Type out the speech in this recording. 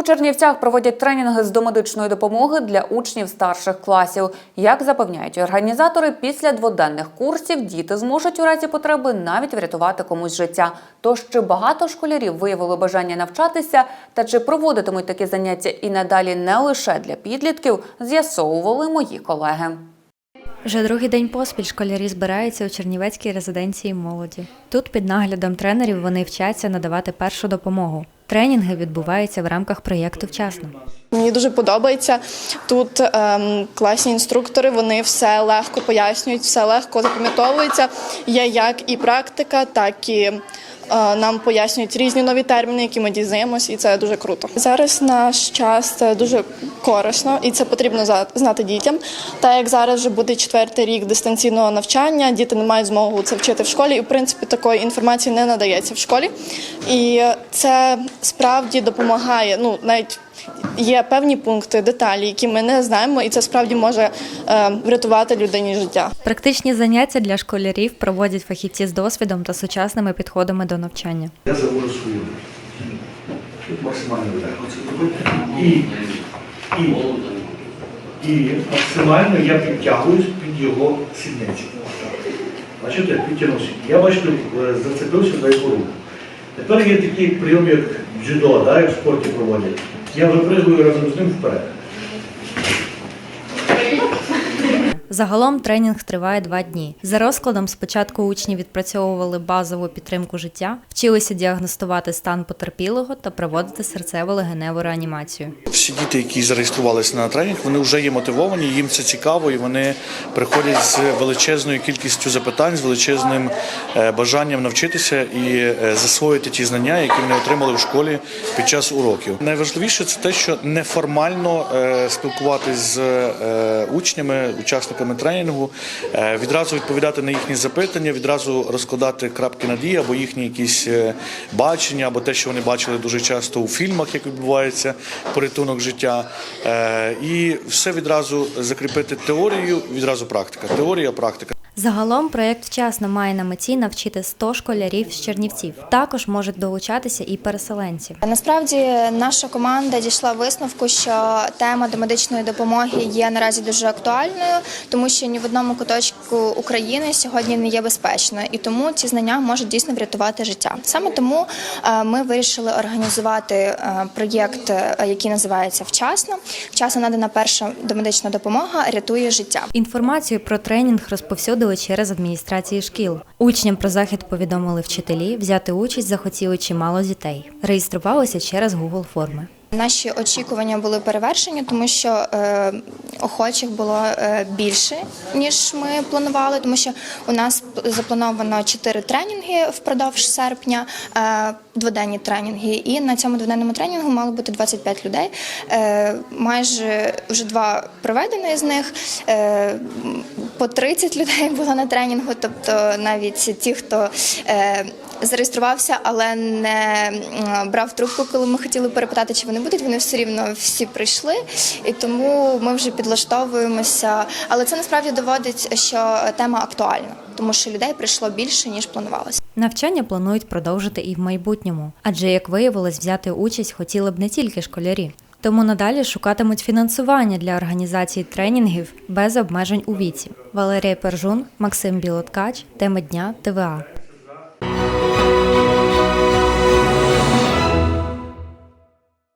У Чернівцях проводять тренінги з домедичної допомоги для учнів старших класів. Як запевняють організатори, після дводенних курсів діти зможуть у разі потреби навіть врятувати комусь життя. Тож чи багато школярів виявили бажання навчатися, та чи проводитимуть такі заняття і надалі не лише для підлітків, з'ясовували мої колеги. Вже другий день поспіль школярі збираються у Чернівецькій резиденції молоді. Тут під наглядом тренерів вони вчаться надавати першу допомогу. Тренінги відбуваються в рамках проєкту вчасно. Мені дуже подобається. Тут ем, класні інструктори, вони все легко пояснюють, все легко запам'ятовується. Є як і практика, так і нам пояснюють різні нові терміни, які ми дізнаємось, і це дуже круто. Зараз наш час це дуже корисно, і це потрібно знати дітям. Та як зараз вже буде четвертий рік дистанційного навчання, діти не мають змогу це вчити в школі, і в принципі такої інформації не надається в школі. І це справді допомагає. Ну навіть Є певні пункти, деталі, які ми не знаємо, і це справді може е, врятувати людині життя. Практичні заняття для школярів проводять фахівці з досвідом та сучасними підходами до навчання. Я завожу свою максимально. І, і, і максимально я підтягуюсь під його сідниці. Бачите, підтягнувся. Я бачите, е, зацепився за його руку. Тепер є такий прийом, як дзюдо, да, як в спорті проводять. Я випригую разом з ним вперед. Загалом тренінг триває два дні. За розкладом спочатку учні відпрацьовували базову підтримку життя, вчилися діагностувати стан потерпілого та проводити серцево-легеневу реанімацію. Всі діти, які зареєструвалися на тренінг, вони вже є мотивовані, їм це цікаво, і вони приходять з величезною кількістю запитань, з величезним е, бажанням навчитися і е, засвоїти ті знання, які вони отримали в школі під час уроків. Найважливіше це те, що неформально е, спілкуватись з учнями, учасниками тренінгу, е, відразу відповідати на їхні запитання, відразу розкладати крапки над «і» або їхні якісь е, бачення, або те, що вони бачили дуже часто у фільмах, як відбувається порятунок життя. Е, І все відразу закріпити теорію, відразу практика. Теорія, практика. Загалом проєкт вчасно має на меті навчити 100 школярів з Чернівців. Також можуть долучатися і переселенці. Насправді наша команда дійшла висновку, що тема домедичної допомоги є наразі дуже актуальною, тому що ні в одному куточку України сьогодні не є безпечно, і тому ці знання можуть дійсно врятувати життя. Саме тому е, ми вирішили організувати е, проєкт, е, який називається Вчасно. Вчасно надана перша домедична допомога рятує життя. Інформацію про тренінг розповсюдили через адміністрації шкіл. Учням про захід повідомили вчителі. Взяти участь захотіли чимало дітей. Реєструвалися через Google форми. Наші очікування були перевершені, тому що е, охочих було е, більше ніж ми планували. Тому що у нас заплановано 4 тренінги впродовж серпня, е, дводенні тренінги. І на цьому дводенному тренінгу мало бути 25 людей. Майже вже два проведені з них. По 30 людей було на тренінгу, тобто навіть ті, хто зареєструвався, але не брав трубку, коли ми хотіли перепитати, чи вони будуть. Вони все рівно всі прийшли, і тому ми вже підлаштовуємося. Але це насправді доводить, що тема актуальна, тому що людей прийшло більше ніж планувалося. Навчання планують продовжити і в майбутньому, адже як виявилось, взяти участь хотіли б не тільки школярі. Тому надалі шукатимуть фінансування для організації тренінгів без обмежень у віці. Валерія Пержун, Максим Білоткач, теми дня ТВА.